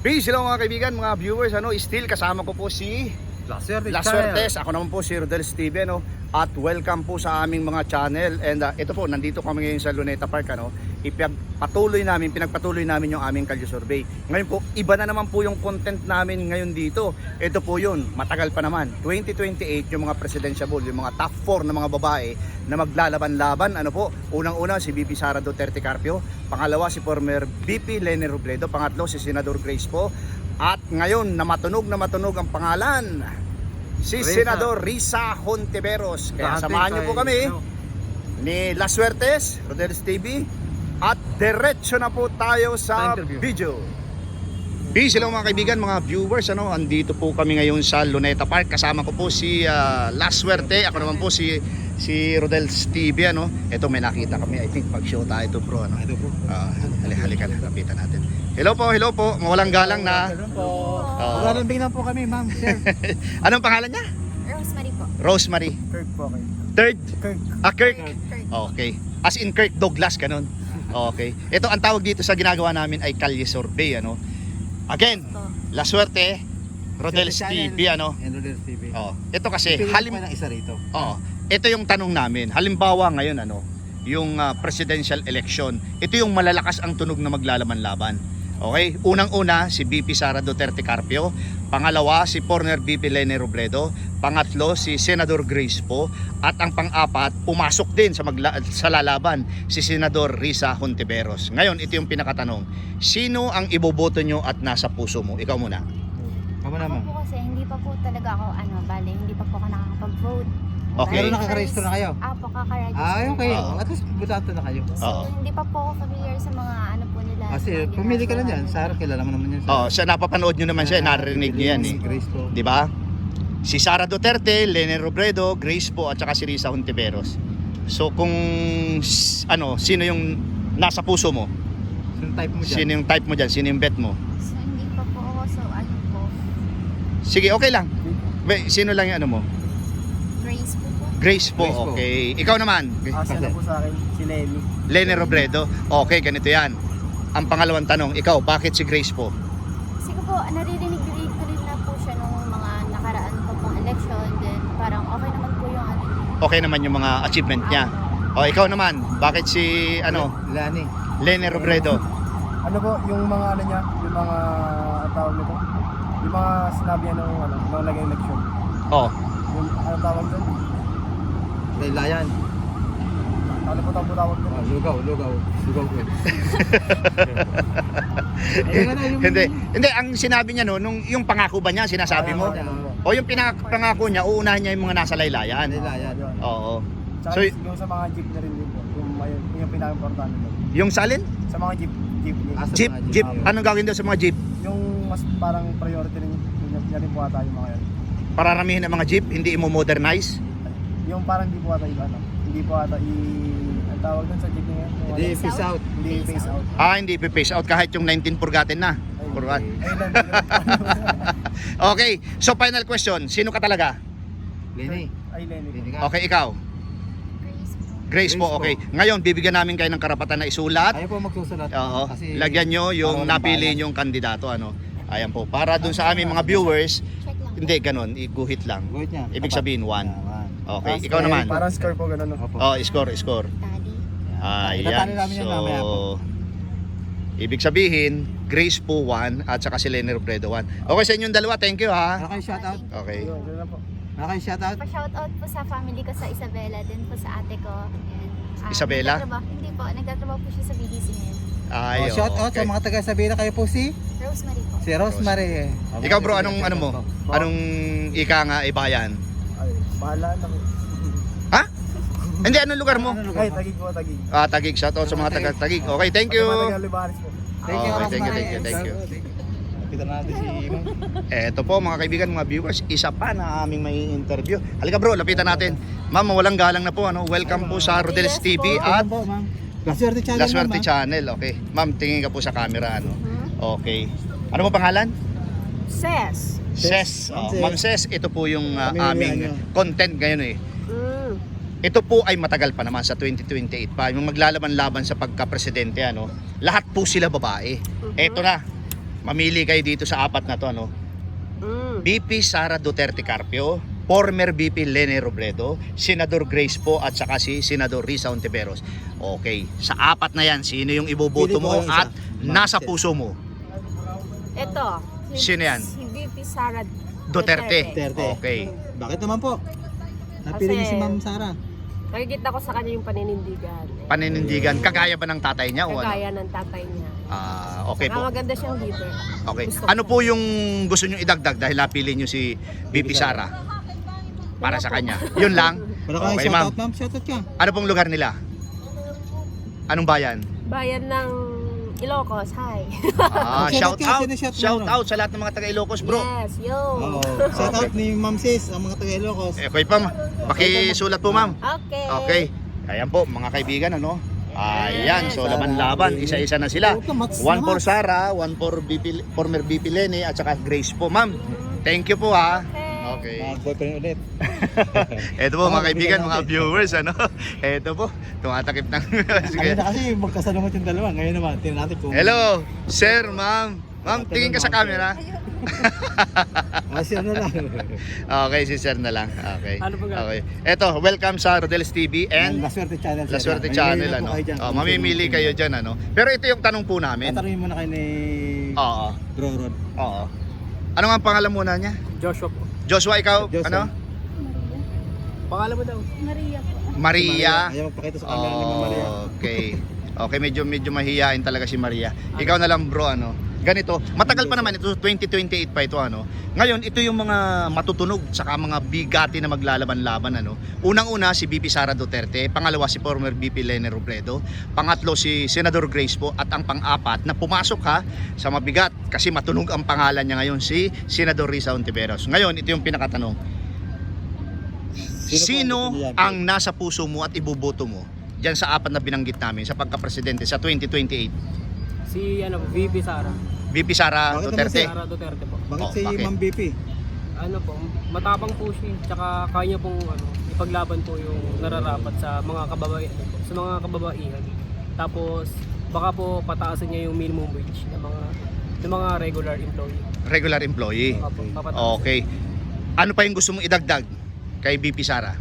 Peace hello mga kaibigan, mga viewers. Ano, still kasama ko po si La Suerte La Suertes. Ako naman po si Rodel Steve, ano, at welcome po sa aming mga channel. And uh, ito po, nandito kami ngayon sa Luneta Park. Ano, ipagpatuloy namin, pinagpatuloy namin yung aming Kalye Survey. Ngayon po, iba na naman po yung content namin ngayon dito. Ito po yun, matagal pa naman. 2028, yung mga presidential, yung mga top 4 na mga babae na maglalaban-laban. Ano po, unang-una si BP Sara Duterte Carpio. Pangalawa si former BP Lene Robredo. Pangatlo si Senador Grace po. At ngayon, na matunog na matunog ang pangalan, si Risa. Senador Risa Hontiveros. Kaya Dati samahan niyo po kami ano, ni La Suertes, Rodelis TV, at diretso na po tayo sa video. Peace hello mga kaibigan, mga viewers. Ano, andito po kami ngayon sa Luneta Park. Kasama ko po si ah, La Suerte. Ako naman po si si Rodel's TV ano. Ito may nakita kami. I think pag show tayo ito bro ano. Ito po. Ah, hali halika na lapitan natin. Hello po, hello po. Mawalang galang na. Hello po. Oo. Magalambing na po kami, ma'am. Sir. Anong pangalan niya? Rosemary po. Rosemary. Kirk po kayo. Third. Kirk. Ah, Kirk. Kirk. Okay. As in Kirk Douglas, ganun. Okay. Ito ang tawag dito sa ginagawa namin ay Kalye Survey, ano. Again, Po. la suerte, Rodel's TV, ano. And Rodel TV. Oh, ito kasi Piliin halim po ng isa rito. oh, ito yung tanong namin. Halimbawa ngayon ano, yung ah, presidential election. Ito yung malalakas ang tunog na maglalaban-laban. Okay? Unang-una si BP Sara Duterte Carpio, pangalawa si former BP Lene Robredo, pangatlo si Senador Grace po, at ang pang-apat pumasok din sa magla- sa lalaban si Senador Risa Hontiveros. Ngayon, ito yung pinakatanong. Sino ang iboboto nyo at nasa puso mo? Ikaw muna. Kamo Ako naman. po kasi hindi pa po talaga ako ano, bale, hindi pa po ako nakakapag-vote. Okay. Pero nakakarehistro na kayo? Ah, po kaka-register. Ah, okay. Oo. At least butanto na kayo. So, Oo. hindi pa po ako familiar sa mga ano po. Kasi pumili ka na dyan. nila. Sara, kilala mo naman yan. Oh, sa napapanood nyo naman siya, narinig nyo yan eh. Grace po. Di ba? Si Sara Duterte, Lene Robredo, Grace po at saka si Risa Hontiveros. So kung s- ano, sino yung nasa puso mo? Sino type mo dyan? Sino yung type mo diyan? Sino yung bet mo? So, hindi pa po ako. So, ano po, Sige, okay lang. Wait, sino lang yung ano mo? Grace po po. Grace po, Grace po. okay. Ikaw naman, Ah, siya na po sa akin, si Lenny. Lene Robredo. Okay, ganito yan. Ang pangalawang tanong, ikaw, bakit si Grace po? Kasi ko po, naririnig-rinig ko rin na po siya nung mga nakaraan po pong election. Then, parang okay naman po yung ano. Okay naman yung mga achievement niya. O, ikaw naman, bakit si ano, Lani. Lene Robredo? Ano po, yung mga ano niya, yung mga ang tawag nito, yung mga sinabi niya nung ano, nung naging election. Oh, Yung ano tawag doon? Laylayan. Ano po tawag tawag doon? Oh, lugaw, lugaw. Lugaw ko. Hindi. Hindi, ang sinabi niya no, nung yung pangako ba niya, sinasabi mo? O yung pinakapangako niya, uunahin niya yung mga nasa laylayan. Laylayan. Oo. Tsaka So, yung sa mga jeep na rin din po, yung, yung, yung pinaka-importante yung salin? Sa mga jeep, jeep. Ah, Jeep, mga jeep. Opo. Anong gagawin daw sa mga jeep? Yung mas parang priority rin, niya rin po ata yung mga yun. Pararamihin ng mga jeep, hindi imo-modernize? Yung parang hindi po ata yung ano, hindi po ata i... Ang tawag doon sa jeep niya, Hindi, peace out. hindi face out. Ah, hindi ipi-phase out kahit yung 19 purgatin na. Purgat. Okay, so final question. Sino ka talaga? Lenny. Ay, Lenny. Lenny ka. Okay, ikaw. Grace po. Grace po, po. okay. Ngayon, bibigyan namin kayo ng karapatan na isulat. Ayaw po magsusulat. Oo. Kasi Lagyan nyo yung napili nyong kandidato. Ano. Ayan po. Para dun sa aming mga viewers, hindi ganun, iguhit lang. Guhit niya. Ibig sabihin, one. Okay, ikaw naman. Parang score po ganun. no? Opo. Oh, score, score. Tally. Ayan. Itatali namin yan mamaya po. So, ibig sabihin, Grace po 1 at saka si Lenny Robredo 1. Okay sa inyong dalawa, thank you ha. Ano kayo shoutout? Okay. Yun, yun lang po. Ano kayo shoutout? Pa-shoutout po sa family ko sa Isabela, din po sa ate ko. And, ah, Isabela? nagtatrabaho- Hindi po, nagtatrabaho po siya sa BDC ngayon. Ay, Oh, shoutout sa okay. mga taga Sabina kayo po si Rosemary po. si Rosemary. Ikaw bro, anong ano mo? Anong ika nga ibayan? Bahala na. Hindi, anong lugar mo? Ay, tagig po, tagig. Ah, Tagig. Shoutout sa mga taga Tagig. Okay, thank you. Taga-Libanes po. Thank you, Okay, thank you, thank you, thank you. Kita natin si Ma'am. Eto po mga kaibigan, mga viewers, isa pa na aming may interview. Halika bro, lapitan natin. Ma'am, walang galang na po. Ano? Welcome po sa Rodelis Yes TV at. La Suerte Channel. La Suerte Channel. Okay. Ma'am, tingin ka po sa camera. Ano? Hmm? Okay. Ano mo pangalan? Ses. Ses. Oh, Ma'am Ses, ito po yung uh, aming ano. content ngayon eh. Mm. Ito po ay matagal pa naman sa 2028 pa. Yung maglalaban-laban sa pagka-presidente ano. Lahat po sila babae. Ito na. mamili kayo dito sa apat na to, ano? Mm. BP Sara Duterte Carpio, former BP Lene Robredo, Senador Grace po at saka si Senador Risa Ontiveros. Okay, sa apat na yan, sino yung iboboto mo at nasa puso mo? Ito. Sino yan? Si Sara Duterte. Duterte. Okay. Bakit naman po? Napili niyo si Ma'am Sara. Nakikita ko sa kanya yung paninindigan. Eh. Paninindigan, kagaya ba ng tatay niya o ano? Kagaya ng tatay niya. Ah, okay Saka po. maganda siyang leader. Okay. Gusto ko Ano po yung gusto nyo idagdag dahil napili nyo si BP Sara? Para sa kanya. Yun lang. Wala kang Okay, ma'am. shoutout ma'am, shoutout ka. Ano pong lugar nila? Anong bayan? Bayan ng Ilocos. Hi. Ah, Shout shout out out. shout Shout out sa lahat ng mga taga Ilocos, bro. Yes, yo. Oo. Shoutout ni Ma'am Sis, ang mga taga Ilocos. Eh, okay pa, ma- pakisulat po, ma'am. Okay. Okay. Ayan po, mga kaibigan, ano? Ayan, so laban-laban, isa-isa na sila. One for. Sara, one for BP, former BP Lene, at saka Grace po, ma'am. Thank you po, ha. Okay. Mag-boyfriend ulit. Ito po, mga kaibigan, mga viewers, ano? Ito po, tumatakip ng... Sige. Kanina kasi magkasalungat yung dalawa. Ngayon naman, tingnan natin kung... Hello, sir, ma'am. Ma'am, tingin ka sa camera. Ah, na lang. Okay, si sir na lang. Okay. Ano ba? Okay. Ito, welcome sa Rodel's TV and La Suerte Channel. La. Suerte Channel, na ano? Oh, mamimili kayo dyan, ano? Pero ito yung tanong po namin. Tatanungin muna kayo ni Oo. Bro Rod. Oo. Ano nga ang pangalan muna niya? Joshua po. Joshua, ikaw? Joshua. Ano? Pangalan mo daw. Maria po. Maria. Ayaw magpakita sa camera ni Ma'am Maria. Okay. Okay, medyo medyo mahihain talaga si Maria. Ikaw na lang, bro, ano? Ganito, matagal pa naman ito, 2028 pa ito ano. Ngayon, ito yung mga matutunog saka mga bigati na maglalaban-laban ano. Unang-una si BP Sara Duterte, pangalawa si former BP Lene Robredo, pangatlo si Senador Grace po at ang pang-apat na pumasok ha sa mabigat kasi matunog ang pangalan niya ngayon si Senador Risa Ontiveros. Ngayon, ito yung pinakatanong. Sino Sino ang nasa puso mo at iboboto mo diyan sa apat na binanggit namin sa pagka-presidente sa 2028? Si ano, VP Sara. BP Sara Bakit naman Duterte. Sara Duterte po. Bakit Oh, si bakit? Ma'am BP? Ano po, matapang po siya. Tsaka kaya niya pong ano, ipaglaban po yung nararapat sa mga kababaihan sa mga kababaihan. Tapos baka po pataasan niya yung minimum wage ng mga ng mga regular employee. Regular employee. Papataasan. Okay. Ano pa yung gusto mong idagdag kay BP Sara?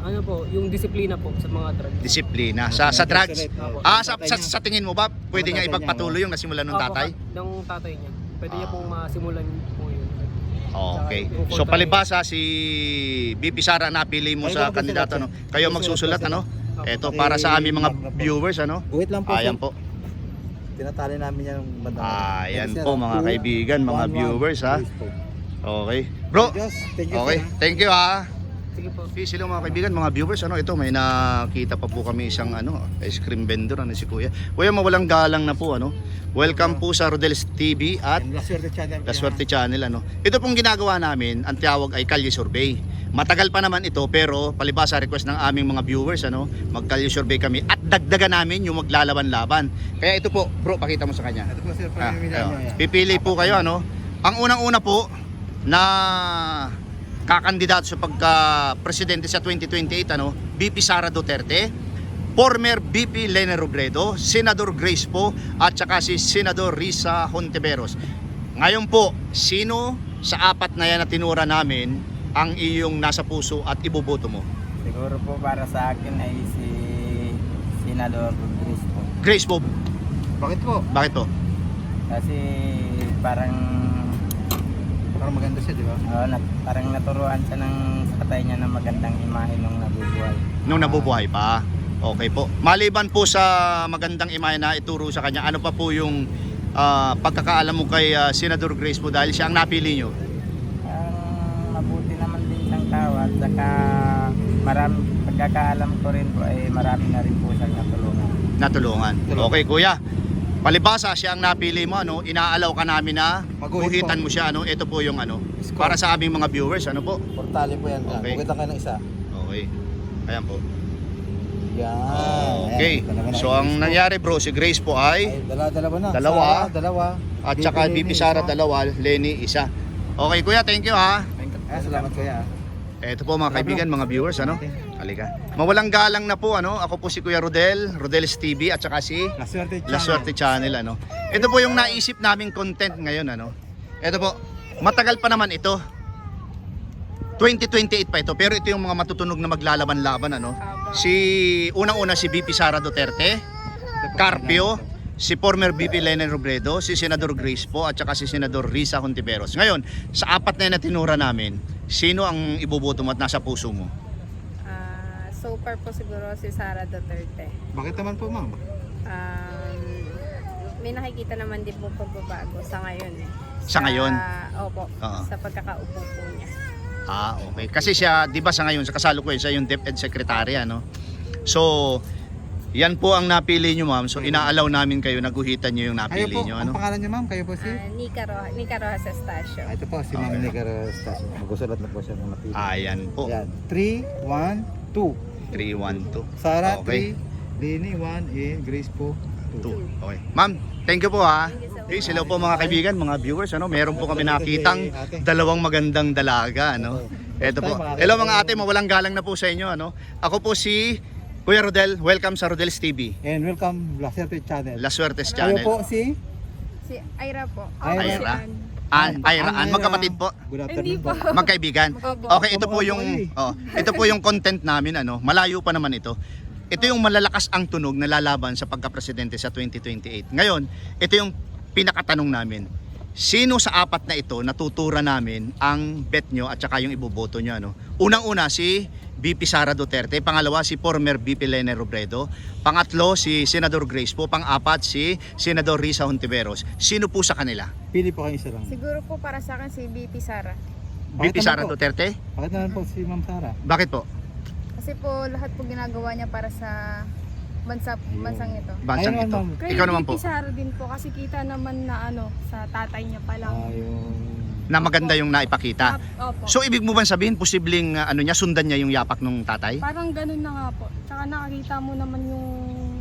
Ano po, yung disiplina po sa mga drugs. Disiplina sa sa drugs. Opo. Ah, sa, sa, sa tingin mo ba pwede niya ipagpatuloy yung nasimulan ng Opo, tatay? ka- ng tatay niya. Pwede niya Ah. pong masimulan po yun. Okay. Yung So palibasa si BP Sara napili mo sa kandidato ano? Kayo magsusulat ano? Ito para sa aming mga viewers ano? Wait lang po. Ayan po. Tinatali namin yan ng bandang. Ayan po mga kaibigan, mga viewers ha. Okay. Bro, thank you okay. sir, ha. Thank you ha. Sige po. Peace hello mga kaibigan, mga viewers. Ano ito, may nakita pa po kami isang ano, ice cream vendor ano si Kuya. Kuya, mawalang galang na po ano. Welcome po sa Rodel's TV at La Suerte Channel. La Suerte Channel ano. Ito pong ginagawa namin, ang tawag ay Kalye Survey. Matagal pa naman ito pero palibasa request ng aming mga viewers ano, mag-Kalye Survey kami at dagdagan namin yung maglalaban-laban. Kaya ito po, bro, pakita mo sa kanya. Ito po sir, Ah, ayun. Pipili po kayo ano. Ang unang-una po na kakandidato sa pagka presidente sa 2028 ano, BP Sara Duterte, former BP Lene Robredo, Senador Grace po at saka si Senador Risa Hontiveros. Ngayon po, sino sa apat na yan na tinura namin ang iyong nasa puso at iboboto mo? Siguro po para sa akin ay si Senador Cruz po. Grace po, Bakit po? bakit po? Kasi parang Parang maganda siya, di ba? oh, nat, parang naturuan siya ng katay niya ng magandang imahe nung nabubuhay. Nung nabubuhay pa. Okay po. Maliban po sa magandang imahe na ituro sa kanya, ano pa po yung ah, pagkakaalam mo kay ah, Senador Grace po dahil siya ang napili nyo? Ang mabuti naman din siyang tao at saka marami, pagkakaalam ko rin po ay marami na rin po siyang natulungan. Natulungan. Tulungan. Okay kuya. Palibasa siya ang napili mo ano, inaalaw ka namin na Maguhit guhitan po. mo siya ano. Ito po yung ano Score. para sa aming mga viewers ano po. Portale po yan. Okay. Okay. Kayo ng isa. Okay. Ayan po. Yan. Okay. Ayan, na So yung ang po. nangyari bro, si Grace po ay Ay, dalawa, dalawa na. Dalawa. Sara, dalawa. at saka BP Sara dalawa, Lenny isa. Okay kuya, thank you ha. Ah, salamat kuya. Eto po mga kaibigan, mga viewers, ano? Halika. Mawalang galang na po, ano? Ako po si Kuya Rodel, Rodel's TV at saka si La Suerte La Suerte Channel, ano? Ito po yung naisip naming content ngayon, ano? Ito po, matagal pa naman ito. 2028 pa ito, pero ito yung mga matutunog na maglalaban-laban, ano? Si, unang-una si VP Sara Duterte, Carpio, si former VP Lenin Robredo, si Senador Grace po, at saka si Senador Risa Hontiveros. Ngayon, sa apat na yan na tinura namin, sino ang iboboto mo at nasa puso mo? Ah, so far po siguro si Sara Duterte. Bakit naman po, ma'am? Um, may nakikita naman din po pagbabago sa ngayon. eh. Sa ngayon? Opo. Oo. Sa pagkakaupo po niya. Ah, okay. Kasi siya, 'di ba sa ngayon sa kasalukuyan siya yung DepEd Secretary ano. So, yan po ang napili niyo, ma'am. So, inaalaw namin kayo na guhitan niyo yung Kayo napili po, niyo ang ano. pangalan niyo, ma'am? Kayo po si? Ah, Nika, Roja, Nika Rojas Estacio. Ah, ito po, si Ma'am Nigar Stasio. Magusulat na po siya ng napili. Ayan po. Yan. 3, 1, 2. 312. Sara, Okay. 3. Lini, 1. And Grace po, 2. 2. Okay. Ma'am, thank you po ha. Okay, sila po mga kaibigan, mga viewers, ano, meron po kami nakitang dalawang magandang dalaga, ano. Ito po. Hello mga ate, mawalang galang na po sa inyo, ano. Ako po si Kuya Rodel, welcome sa Rodel's TV. And welcome, La Suerte Channel. La Suertes Kayo Channel. po si? Si Ira po. Ira. Ira. An, Ira, An, magkapatid po. Good afternoon po. Magkaibigan. Opo. Okay, ito po yung oh, ito po yung content namin ano. Malayo pa naman ito. Ito yung malalakas ang tunog na lalaban sa pagka-presidente sa 2028. Ngayon, ito yung pinakatanong namin. Sino sa apat na ito natutura namin ang bet nyo at saka yung iboboto nyo ano? Unang-una si VP Sara Duterte, pangalawa si former VP Lene Robredo, pangatlo si Senador Grace po, pang-apat si Senador Risa Hontiveros. Sino po sa kanila? Pili po kayo isa lang. Siguro po para sa akin si BP Sara. Bakit VP naman Sara po? Duterte? Bakit naman po si Ma'am Sara? Bakit po? Kasi po lahat po ginagawa niya para sa bansa, bansang ito. Bansang Ayun, ito. ma'am. Ikaw naman po. Sara din po kasi kita naman na ano sa tatay niya pa lang. Ah, yung... na maganda yung naipakita. Opo. So ibig mo ba sabihin posibleng uh, ano niya sundan niya yung yapak ng tatay? Parang ganun na nga po. Tsaka nakakita mo naman yung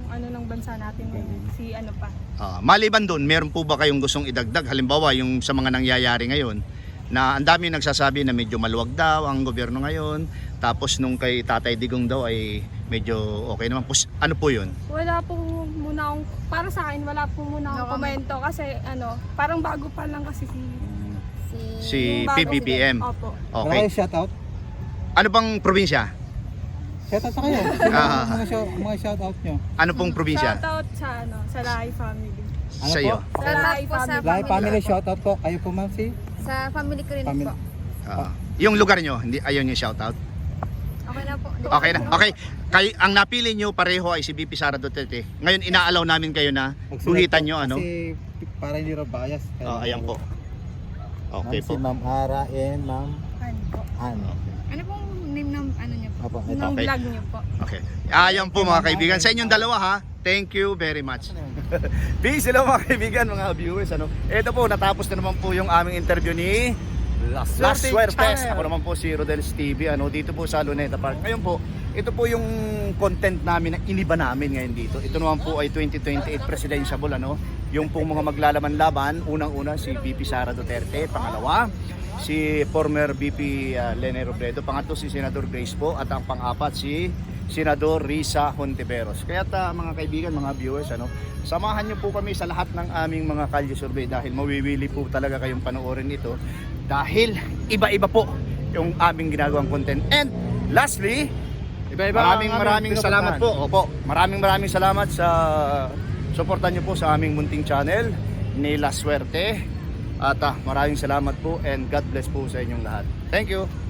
ano ng bansa natin ngayon. Si ano pa. Ah, maliban doon, meron po ba kayong gustong idagdag? Halimbawa yung sa mga nangyayari ngayon na ang dami nagsasabi na medyo maluwag daw ang gobyerno ngayon. Tapos nung kay Tatay Digong daw ay medyo okay naman. Pus, ano po yun? Wala po muna akong, para sa akin, wala po muna akong komento kasi ano, parang bago pa lang kasi si Si, Si yung bago PBBM. Opo. Okay. kayo shoutout? Ano bang probinsya? Shoutout pa kayo. Ah. mga, shout, mga shoutout nyo. Ano pong probinsya? Shoutout sa ano, sa Lai family. Ano Sa iyo. po? Sa lahat po sa Live family family. shoutout po. Kayo po ma'am si? Sa family ko rin Family. po. Ah, yung lugar nyo, hindi ayaw niyo shoutout? Okay na po. Okay na. Okay. Kay ang napili niyo pareho ay si VP Sara Duterte. Ngayon inaalaw namin kayo na po. nyo ano? Kasi para hindi raw bias. Kaya- Oh, ayan po. Okay Ma'am, po. Si Ma'am Ara and Ma'am Ano po? Ann. Ano pong name ng ano niyo po? Ito. Ng Okay. vlog niyo po. Okay. Ayan po mga kaibigan. Sa inyong dalawa ha. Thank you very much. Peace hello mga kaibigan, mga viewers. Ano? Ito po, natapos na naman po yung aming interview ni Las Suertes. Ako naman po si Rodel Stevie ano, dito po sa Luneta Park. Ngayon po, ito po yung content namin na iniba namin ngayon dito. Ito naman po ay 2028 presidential ano. Yung pong mga maglalaban-laban, unang-una si VP Sara Duterte, pangalawa si former VP uh, Lene Robredo, pangatlo si Senador Grace po at ang pang-apat si Senador Risa Hontiveros. Kaya ta mga kaibigan, mga viewers, ano, samahan niyo po kami sa lahat ng aming mga kalye survey dahil mawiwili po talaga kayong panoorin ito dahil iba-iba po yung aming ginagawang content. And lastly, Iba-iba maraming maraming salamat po. Opo, maraming maraming salamat sa suportan niyo po sa aming munting channel ni La Suerte. At ah, maraming salamat po and God bless po sa inyong lahat. Thank you.